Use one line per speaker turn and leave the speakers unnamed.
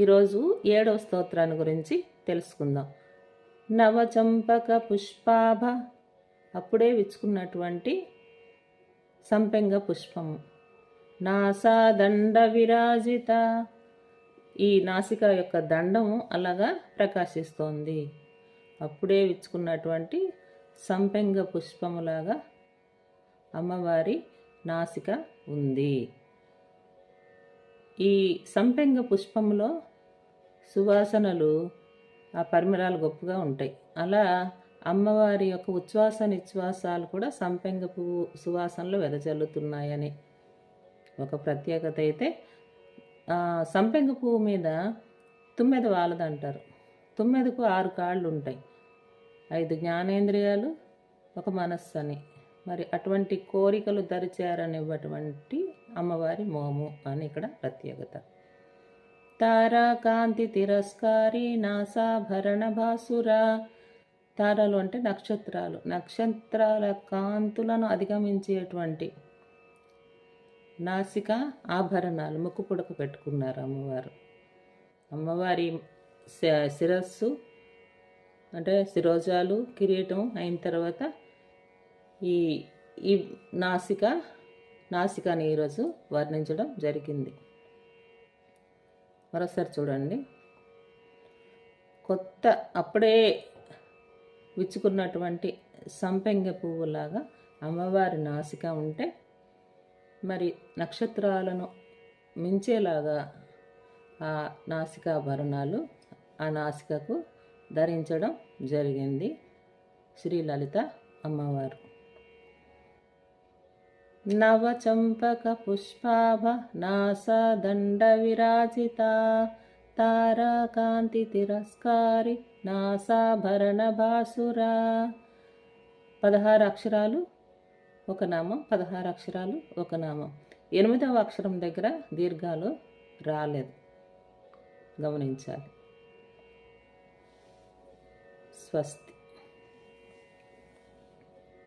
ఈరోజు ఏడవ స్తోత్రాన్ని గురించి తెలుసుకుందాం. నవచంపక పుష్పాభ అప్పుడే విచ్చుకున్నటువంటి సంపెంగ పుష్పము. నాసా దండ విరాజిత. ఈ నాసిక యొక్క దండము అలాగా ప్రకాశిస్తోంది. అప్పుడే విచ్చుకున్నటువంటి సంపెంగ పుష్పములాగా అమ్మవారి నాసిక ఉంది. ఈ సంపెంగ పుష్పములో సువాసనలు ఆ పరిమళాలు గొప్పగా ఉంటాయి. అలా అమ్మవారి యొక్క ఉచ్ఛ్వాస నిశ్వాసాలు కూడా సంపెంగ పువ్వు సువాసనలు వెదజల్లుతున్నాయని ఒక ప్రత్యేకత అయితే సంపెంగ పువ్వు మీద తుమ్మెద వాలదంటారు తుమ్మెదకు ఆరు కాళ్ళు ఉంటాయి. ఐదు జ్ఞానేంద్రియాలు ఒక మనస్సు అని మరి అటువంటి కోరికలు దరిచారనివ్వటువంటి అమ్మవారి మోము అని ఇక్కడ ప్రత్యేకత. తారా కాంతి తిరస్కారి నాసాభరణ భాసుర. తారలు అంటే నక్షత్రాలు. నక్షత్రాల కాంతులను అధిగమించేటువంటి నాసిక ఆభరణాలు ముక్కు పుడక పెట్టుకున్నారు అమ్మవారు. అమ్మవారి శిరస్సు అంటే శిరోజాలు కిరీటం అయిన తర్వాత ఈ ఈ నాసిక నాసికాని ఈరోజు వర్ణించడం జరిగింది. మరోసారి చూడండి. కొత్త అప్పుడే విచ్చుకున్నటువంటి సంపెంగ పువ్వులాగా అమ్మవారి నాసిక ఉంటే మరి నక్షత్రాలను మించేలాగా ఆ నాసికాభరణాలు ఆ నాసికకు ధరించడం జరిగింది. శ్రీ లలిత అమ్మవారు. నవచంపక పుష్పాభ విరాజిత తారాకాంతి తిరస్కారి నాసాభరణ భాసురా పదహారు అక్షరాలు ఒక నామం పదహారు అక్షరాలు ఒక నామం. ఎనిమిదవ అక్షరం దగ్గర దీర్ఘాలు రాలేదు. గమనించాలి. స్వస్తి.